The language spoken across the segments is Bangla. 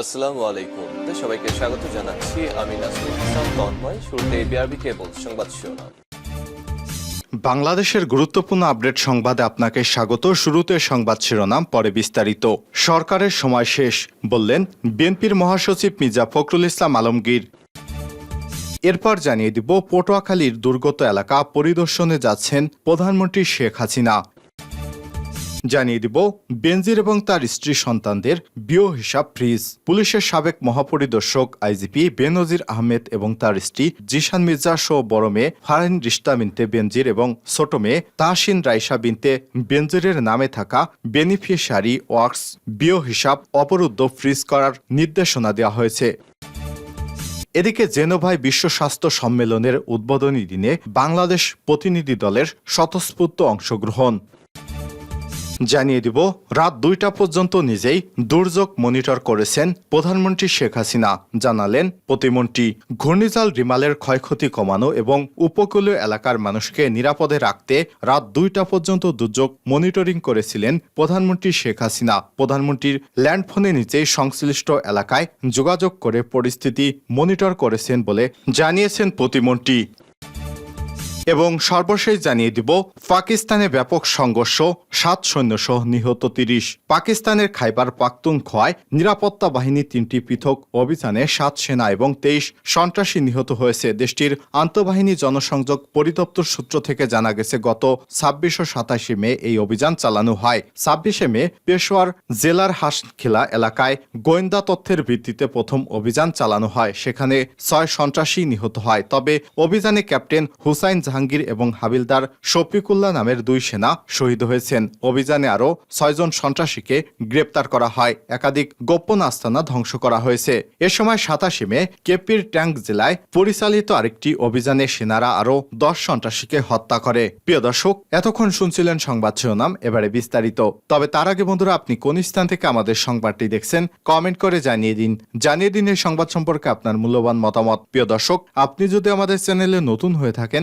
আসসালামু আলাইকুম। সবাইকে স্বাগত জানাচ্ছি। আমি তন্ময়। শুরুতে বিআরবি কেবল সংবাদ শিরোনাম। বাংলাদেশের গুরুত্বপূর্ণ আপডেট সংবাদে আপনাকে স্বাগত। শুরুতে সংবাদ শিরোনাম, পরে বিস্তারিত। সরকারের সময় শেষ, বললেন বিএনপির মহাসচিব মির্জা ফখরুল ইসলাম আলমগীর। এরপর জানিয়ে দিব, পটুয়াখালীর দুর্গত এলাকা পরিদর্শনে যাচ্ছেন প্রধানমন্ত্রী শেখ হাসিনা। জানিয়ে দিব, বেনজির এবং তার স্ত্রী সন্তানদের বিয় হিসাব ফ্রিজ। পুলিশের সাবেক মহাপরিদর্শক আইজিপি বেনজির আহমেদ এবং তার স্ত্রী জিশান মির্জা সহ বড় মেয়ে ফারহিন রিস্তা বিনতে বেনজির এবং ছোট মেয়ে তাহসিন রাইসা বিনতে বেনজিরের নামে থাকা বেনিফিশিয়ারি ওয়ার্কস বিয় হিসাব অবরুদ্ধ ফ্রিজ করার নির্দেশনা দেওয়া হয়েছে। এদিকে জেনোভায় বিশ্ব স্বাস্থ্য সম্মেলনের উদ্বোধনী দিনে বাংলাদেশ প্রতিনিধি দলের স্বতঃস্ফূর্ত অংশগ্রহণ। জানিয়ে দিব, রাত দুইটা পর্যন্ত নিজেই দুর্যোগ মনিটর করেছেন প্রধানমন্ত্রী শেখ হাসিনা। জানালেন, প্রতিমন্ত্রী, ঘূর্ণিঝড় রিমালের ক্ষয়ক্ষতি কমানো এবং উপকূলীয় এলাকার মানুষকে নিরাপদে রাখতে রাত দুইটা পর্যন্ত দুর্যোগ মনিটরিং করেছিলেন প্রধানমন্ত্রী শেখ হাসিনা। প্রধানমন্ত্রীর ল্যান্ডফোনে নিজেই সংশ্লিষ্ট এলাকায় যোগাযোগ করে পরিস্থিতি মনিটর করেছেন বলে জানিয়েছেন প্রতিমন্ত্রী। এবং সর্বশেষ জানিয়ে দিব, পাকিস্তানে ব্যাপক সংঘর্ষ, সাত সৈন্যসহ নিহত তিরিশ। পাকিস্তানের খাইবার পাখতুনখোয়ায় নিরাপত্তা বাহিনী তিনটি পৃথক অভিযানে সাত সেনা এবং তেইশ সন্ত্রাসী নিহত হয়েছে। দেশটির আন্তঃবাহিনী জনসংযোগ পরিদপ্তর সূত্র থেকে জানা গেছে, গত ছাব্বিশ ও সাতাশে মে এই অভিযান চালানো হয়। ছাব্বিশে মে পেশোয়ার জেলার হাসখিলা এলাকায় গোয়েন্দা তথ্যের ভিত্তিতে প্রথম অভিযান চালানো হয়। সেখানে ছয় সন্ত্রাসী নিহত হয়। তবে অভিযানে ক্যাপ্টেন হুসাইন জাহাঙ্গীর এবং হাবিলদার শফিকুল্লাহ নামের দুই সেনা শহীদ হয়েছেন। অভিযানে আরও ছয়জন সন্ত্রাসীকে গ্রেপ্তার করা হয়। একাধিক গোপন আস্তানা ধ্বংস করা হয়েছে। এ সময় সাতাশে মে কেপির ট্যাঙ্ক জেলায় পরিচালিত আরেকটি অভিযানে সেনারা আরও দশ সন্ত্রাসীকে হত্যা করে। প্রিয় দর্শক, এতক্ষণ শুনছিলেন সংবাদ শিরোনাম, এবারে বিস্তারিত। তবে তার আগে বন্ধুরা, আপনি কোন স্থান থেকে আমাদের সংবাদটি দেখছেন, কমেন্ট করে জানিয়ে দিন। জানিয়ে দিন এই সংবাদ সম্পর্কে আপনার মূল্যবান মতামত। প্রিয় দর্শক, আপনি যদি আমাদের চ্যানেলে নতুন হয়ে থাকেন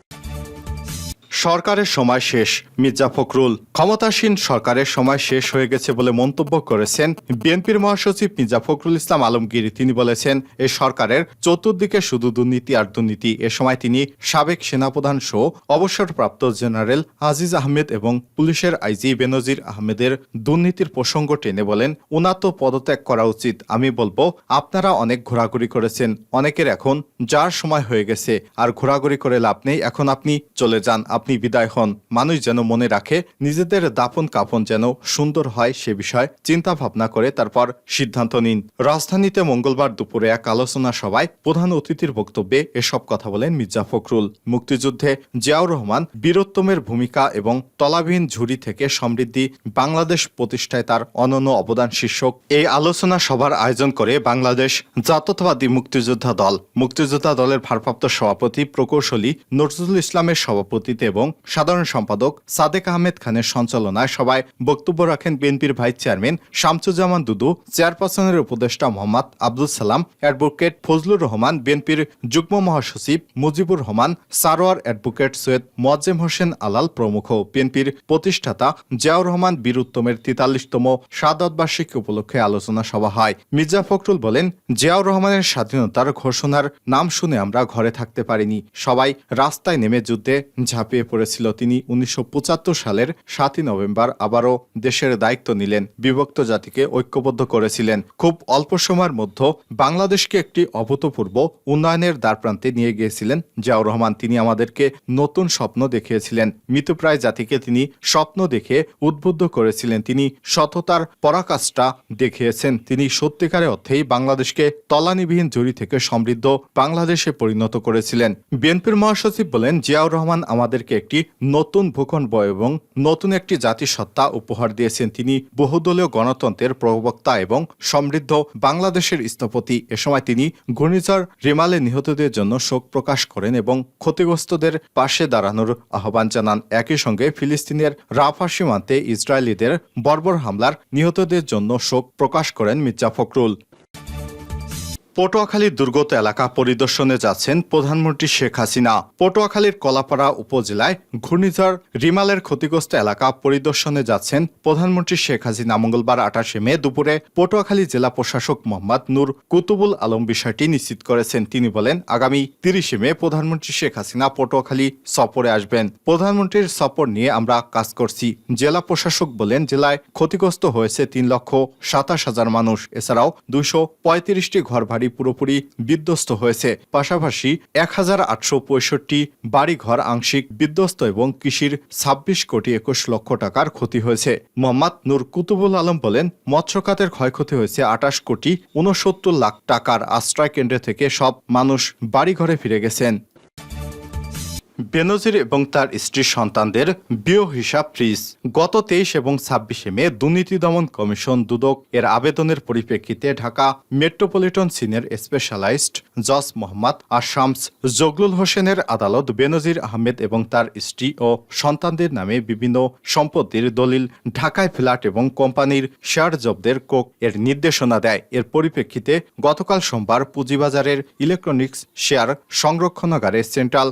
সরকারের সময় শেষ। মির্জা ফখরুল ক্ষমতাসীন সরকারের সময় শেষ হয়ে গেছে বলে মন্তব্য করেছেন বিএনপির মহাসচিব মির্জা ফখরুল ইসলাম আলমগীর। তিনি বলেছেন, এ সরকারের চতুর্দিকে শুধু দুর্নীতি আর দুর্নীতি। এ সময় তিনি সাবেক সেনাপ্রধান সহ অবসরপ্রাপ্ত জেনারেল আজিজ আহমেদ এবং পুলিশের আইজি বেনজির আহমেদের দুর্নীতির প্রসঙ্গ টেনে বলেন, উনার তো পদত্যাগ করা উচিত। আমি বলব, আপনারা অনেক ঘোরাঘুরি করেছেন। অনেকের এখন যার সময় হয়ে গেছে। আর ঘোরাঘুরি করে লাভ নেই। এখন আপনি চলে যান। আপনি বিদায় হন। মানুষ যেন মনে রাখে, নিজেদের দাপন কাপন যেন সুন্দর হয় সে বিষয়ে চিন্তা ভাবনা করে তারপর সিদ্ধান্ত নিন। রাজধানীতে মঙ্গলবার দুপুরে এক আলোচনা সভায় প্রধান অতিথির বক্তব্যে এসব কথা বলেন মির্জা ফখরুল। মুক্তিযুদ্ধে জিয়াউর রহমান বীরোত্তমের ভূমিকা এবং তলাবিহীন ঝুড়ি থেকে সমৃদ্ধি বাংলাদেশ প্রতিষ্ঠায় তার অনন্য অবদান শীর্ষক। এই আলোচনা সভার আয়োজন করে বাংলাদেশ জাতীয়তাবাদী মুক্তিযোদ্ধা দল। মুক্তিযোদ্ধা দলের ভারপ্রাপ্ত সভাপতি প্রকৌশলী নজরুল ইসলামের সভাপতিতে এবং সাধারণ সম্পাদক সাদেক আহমেদ খানের সঞ্চালনায় সভায় বক্তব্য রাখেন বিএনপির ভাইস চেয়ারম্যান শামসুজ্জামান দুদু, চেয়ারপারসনের উপদেষ্টা মোহাম্মদ আব্দুল সালাম, অ্যাডভোকেট ফজলুর রহমান, বিএনপির যুগ্ম মহাসচিব মুজিবুর রহমান, সারোয়ার অ্যাডভোকেট সৈয়দ মোয়াজ্জেম হোসেন আলাল প্রমুখ, বিএনপির প্রতিষ্ঠাতা জিয়াউর রহমান বীর উত্তমের তেতাল্লিশতম সাদাত বার্ষিকী উপলক্ষে আলোচনা সভা হয়। মির্জা ফখরুল বলেন, জিয়াউর রহমানের স্বাধীনতার ঘোষণার নাম শুনে আমরা ঘরে থাকতে পারিনি। সবাই রাস্তায় নেমে যুদ্ধে ঝাঁপিয়ে পড়েছিল তিনি উনিশশো পঁচাত্তর সালের সাতই নভেম্বর আবারও দেশের দায়িত্ব নিলেন, বিভক্ত জাতিকে ঐক্যবদ্ধ করেছিলেন। খুব অল্প সময়ের মধ্যে বাংলাদেশকে একটি অভূতপূর্ব উন্নয়নের দ্বারপ্রান্তে নিয়ে গিয়েছিলেন জিয়াউর রহমান। তিনি আমাদেরকে নতুন স্বপ্ন দেখিয়েছিলেন, মৃতপ্রায় জাতিকে তিনি স্বপ্ন দেখে উদ্বুদ্ধ করেছিলেন। তিনি সততার পরাকাষ্ঠা দেখিয়েছেন। তিনি সত্যিকারে অর্থেই বাংলাদেশকে তলানিবিহীন জুড়ি থেকে সমৃদ্ধ বাংলাদেশে পরিণত করেছিলেন। বিএনপির মহাসচিব বলেন, জিয়াউর রহমান আমাদেরকে একটি নতুন ভূখণ্ড এবং নতুন একটি জাতিসত্তা উপহার দিয়েছেন তিনি। বহুদলীয় গণতন্ত্রের প্রবক্তা এবং সমৃদ্ধ বাংলাদেশের স্থপতি। এ সময় তিনি ঘূর্ণিঝড় রিমালে নিহতদের জন্য শোক প্রকাশ করেন এবং ক্ষতিগ্রস্তদের পাশে দাঁড়ানোর আহ্বান জানান। একই সঙ্গে ফিলিস্তিনের রাফা সীমান্তে ইসরায়েলিদের বর্বর হামলার নিহতদের জন্য শোক প্রকাশ করেন মির্জা ফখরুল। পটুয়াখালীর দুর্গত এলাকা পরিদর্শনে যাচ্ছেন প্রধানমন্ত্রী শেখ হাসিনা। পটুয়াখালীর কলাপাড়া উপজেলায় ঘূর্ণিঝড় রিমালের ক্ষতিগ্রস্ত এলাকা পরিদর্শনে যাচ্ছেন প্রধানমন্ত্রী শেখ হাসিনা। মঙ্গলবার আঠাশে মে দুপুরে পটুয়াখালী জেলা প্রশাসক মোহাম্মদ নূর কুতুবুল আলম বিষয়টি নিশ্চিত করেছেন। তিনি বলেন, আগামী তিরিশে মে প্রধানমন্ত্রী শেখ হাসিনা পটুয়াখালী সফরে আসবেন। প্রধানমন্ত্রীর সফর নিয়ে আমরা কাজ করছি। জেলা প্রশাসক বলেন, জেলায় ক্ষতিগ্রস্ত হয়েছে তিন লক্ষ সাতাশ হাজার মানুষ। এছাড়াও দুইশো পঁয়ত্রিশটি ঘরবাড়ি পুরোপুরি বিধ্বস্ত হয়েছে। পাশাপাশি এক হাজার আটশো পঁয়ষট্টি বাড়িঘর আংশিক বিধ্বস্ত এবং কৃষির ছাব্বিশ কোটি একুশ লক্ষ টাকার ক্ষতি হয়েছে। মোহাম্মদ নূর কুতুবুল আলম বলেন মৎস্য খাতের ক্ষয়ক্ষতি হয়েছে আটাশ কোটি উনসত্তর লাখ টাকার আশ্রয় কেন্দ্র থেকে সব মানুষ বাড়িঘরে ফিরে গেছেন। বেনজির এবং তার স্ত্রী সন্তানদের বিয় হিসাব ফ্রিজ। গত তেইশ এবং ছাব্বিশে মে দুর্নীতি দমন কমিশন দুদক এর আবেদনের পরিপ্রেক্ষিতে ঢাকা মেট্রোপলিটন সিনিয়র স্পেশালাইজড জজ মোহাম্মদ আশামস জগলুল হোসেনের আদালত বেনজির আহমেদ এবং তার স্ত্রী ও সন্তানদের নামে বিভিন্ন সম্পত্তির দলিল ঢাকায় ফ্ল্যাট এবং কোম্পানির শেয়ার জব্দের কোক এর নির্দেশনা দেয়। এর পরিপ্রেক্ষিতে গতকাল সোমবার পুঁজিবাজারের ইলেকট্রনিক্স শেয়ার সংরক্ষণাগারে সেন্ট্রাল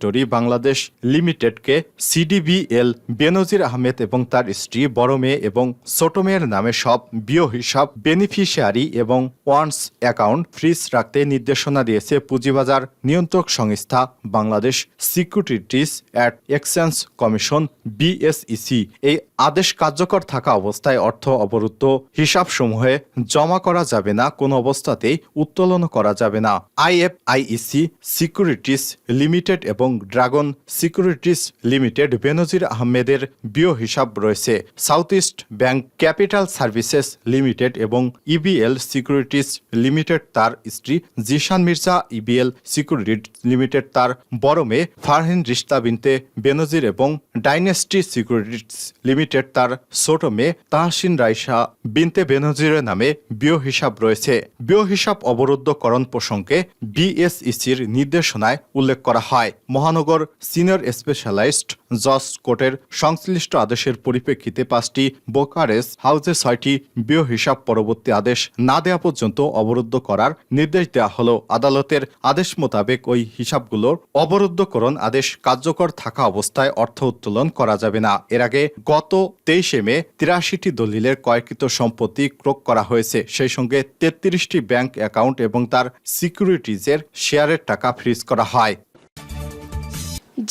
ডিপোজিটরি বাংলাদেশ লিমিটেডকে সিডিবিএল বেনজির আহমেদ এবং তার স্ত্রী বড় মেয়ে এবং ছোট মেয়ের নামে সব বিয় হিসাব বেনিফিশিয়ারি এবং ওয়ান্স অ্যাকাউন্ট ফ্রিজ রাখতে নির্দেশনা দিয়েছে পুঁজিবাজার নিয়ন্ত্রক সংস্থা Bangladesh securities at exchange commission BSEC. এই আদেশ কার্যকর থাকা অবস্থায় অর্থ অবরুদ্ধ হিসাবসমূহে জমা করা যাবে না, কোনো অবস্থাতেই উত্তোলন করা যাবে না। আইএফআইইসি সিকিউরিটিস লিমিটেড এবং ড্রাগন সিকিউরিটিস লিমিটেড বেনজির আহমেদের বিও হিসাব রয়েছে। South east bank capital services limited এবং ইবিএল সিকিউরিটিস লিমিটেড তার স্ত্রী Zeeshan Mirza, EBL security limited তার বড় মেয়ে ফারহিন রিস্তা বিনতে বেনজির এবং ডাইনেস্টি সিকিউরিটিস লিমিটেড তার ছোট মেয়ে তাহসিন রাইসা বিনতে বেনজিরের নামে বিও হিসাব রয়েছে। বিও হিসাব অবরুদ্ধকরণ প্রসঙ্গে বিএসইসির নির্দেশনায় উল্লেখ করা হয়। মহানগর সিনিয়র স্পেশালাইজড জজ কোর্টের সংশ্লিষ্ট আদেশের পরিপ্রেক্ষিতে পাঁচটি বোকারেস হাউসে ছয়টি বিও হিসাব পরবর্তী আদেশ না দেওয়া পর্যন্ত অবরুদ্ধ করার নির্দেশ দেওয়া হলো। আদালতের আদেশ মোতাবেক ওই হিসাবগুলোর অবরুদ্ধকরণ আদেশ কার্যকর থাকা অবস্থায় অর্থ উত্তোলন করা যাবে না। এর আগে গত তেইশে মে তিরাশিটি দলিলের কয়েকৃত সম্পত্তি ক্রোক করা হয়েছে। সেই সঙ্গে তেত্রিশটি ব্যাংক অ্যাকাউন্ট এবং তার সিকিউরিটিজের শেয়ারের টাকা ফ্রিজ করা হয়।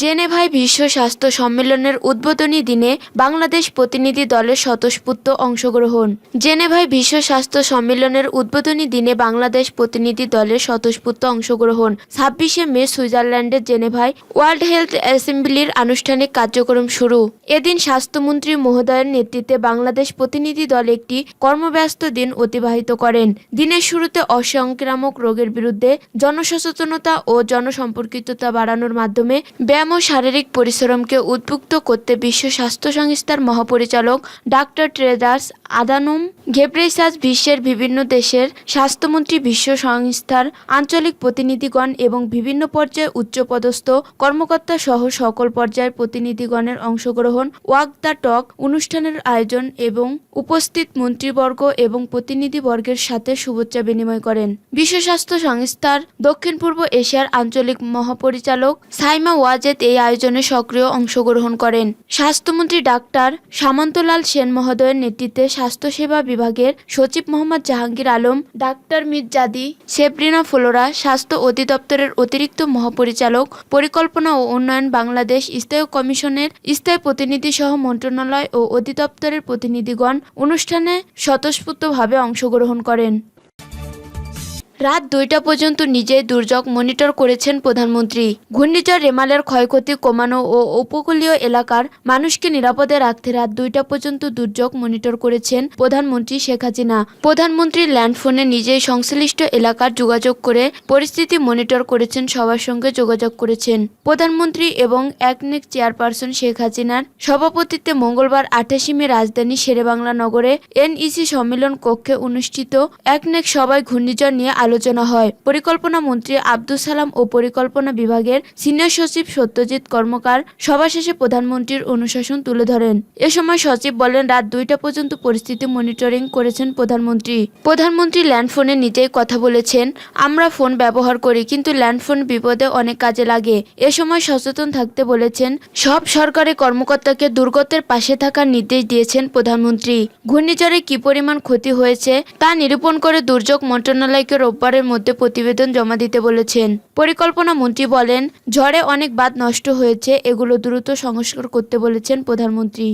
জেনেভায় বিশ্ব স্বাস্থ্য সম্মেলনের উদ্বোধনী দিনে বাংলাদেশ প্রতিনিধি দলের স্বতঃস্ফূর্ত অংশগ্রহণ। জেনেভায় বিশ্ব স্বাস্থ্য সম্মেলনের উদ্বোধনী দিনে বাংলাদেশ প্রতিনিধি দলের স্বতঃস্ফূর্ত অংশগ্রহণ। ছাব্বিশে মে সুইজারল্যান্ডের জেনেভায় ওয়ার্ল্ড হেলথ অ্যাসেম্বলির আনুষ্ঠানিক কার্যক্রম শুরু। এদিন স্বাস্থ্যমন্ত্রী মহোদয়ের নেতৃত্বে বাংলাদেশ প্রতিনিধি দল একটি কর্মব্যস্ত দিন অতিবাহিত করেন। দিনের শুরুতে অসংক্রামক রোগের বিরুদ্ধে জনসচেতনতা ও জনসম্পর্কিততা বাড়ানোর মাধ্যমে ব্যায়াম ও শারীরিক পরিশ্রমকে উদ্বুদ্ধ করতে বিশ্ব স্বাস্থ্য সংস্থার মহাপরিচালক ডাক্তার ট্রেদার্স আদানুম ঘেব্রেসাস বিশ্বের বিভিন্ন দেশের স্বাস্থ্যমন্ত্রী, বিশ্ব সংস্থার আঞ্চলিক প্রতিনিধিগণ এবং বিভিন্ন পর্যায়ে উচ্চপদস্থ কর্মকর্তা সহ সকল পর্যায়ের প্রতিনিধিগণের অংশগ্রহণ, ওয়াক দ্য টক অনুষ্ঠানের আয়োজন এবং উপস্থিত মন্ত্রীবর্গ এবং প্রতিনিধিবর্গের সাথে শুভেচ্ছা বিনিময় করেন। বিশ্ব স্বাস্থ্য সংস্থার দক্ষিণ পূর্ব এশিয়ার আঞ্চলিক মহাপরিচালক সাইমা ওয়াজেদ এই আয়োজনে সক্রিয় অংশগ্রহণ করেন। স্বাস্থ্যমন্ত্রী ডাক্তার সামন্তলাল সেন মহোদয়ের নেতৃত্বে স্বাস্থ্যসেবা বিভাগের সচিব মোহাম্মদ জাহাঙ্গীর আলম, ডাক্তার মির্জাদি সেব্রিনা ফ্লোরা, স্বাস্থ্য অধিদপ্তরের অতিরিক্ত মহাপরিচালক, পরিকল্পনা ও উন্নয়ন বাংলাদেশ স্থায়ী কমিশনের স্থায়ী প্রতিনিধি সহ মন্ত্রণালয় ও অধিদপ্তরের প্রতিনিধিগণ অনুষ্ঠানে স্বতঃস্ফূর্তভাবে অংশগ্রহণ করেন। রাত দুইটা পর্যন্ত নিজেই দুর্যোগ মনিটর করেছেন প্রধানমন্ত্রী। ঘূর্ণিঝড় রেমালের ক্ষয়ক্ষতি কমানো ও উপকূলীয় এলাকার মানুষকে নিরাপদে রাখতে রাত দুইটা পর্যন্ত দুর্যোগ মনিটর করেছেন প্রধানমন্ত্রী শেখ হাসিনা। প্রধানমন্ত্রী ল্যান্ডফোনে নিজেই সংশ্লিষ্ট এলাকার যোগাযোগ করে পরিস্থিতি মনিটর করেছেন, সবার সঙ্গে যোগাযোগ করেছেন। প্রধানমন্ত্রী এবং একনেক চেয়ারপারসন শেখ হাসিনার সভাপতিত্বে মঙ্গলবার আঠাশে মে রাজধানী শেরেবাংলা নগরে এনইসি সম্মেলন কক্ষে অনুষ্ঠিত একনেক সভায় ঘূর্ণিঝড় নিয়ে আলোচনা হয়। পরিকল্পনা মন্ত্রী আব্দুল সালাম ও পরিকল্পনা বিভাগের সিনিয়র সচিব সত্যজিৎ কর্মকার সভা শেষে প্রধানমন্ত্রীর অনুশাসন তুলে ধরেন। এ সময় সচিব বলেন, রাত দুইটা পর্যন্ত পরিস্থিতি মনিটরিং করেছেন প্রধানমন্ত্রী। প্রধানমন্ত্রী ল্যান্ড ল্যান্ডফোনে নিজেই কথা বলেছেন, আমরা ফোন ব্যবহার করি, কিন্তু ল্যান্ডফোন বিপদে অনেক কাজে লাগে। এ সময় সচেতন থাকতে বলেছেন, সব সরকারি কর্মকর্তাকে দুর্গতের পাশে থাকার নির্দেশ দিয়েছেন প্রধানমন্ত্রী। ঘূর্ণিঝড়ে কি পরিমাণ ক্ষতি হয়েছে তা নিরূপণ করে দুর্যোগ মন্ত্রণালয়কে রোববারের মধ্যে প্রতিবেদন জমা দিতে বলেছেন। পরিকল্পনা মন্ত্রী বলেন, ঝড়ে অনেক বাঁধ নষ্ট হয়েছে, এগুলো দ্রুত সংস্কার করতে বলেছেন প্রধানমন্ত্রী।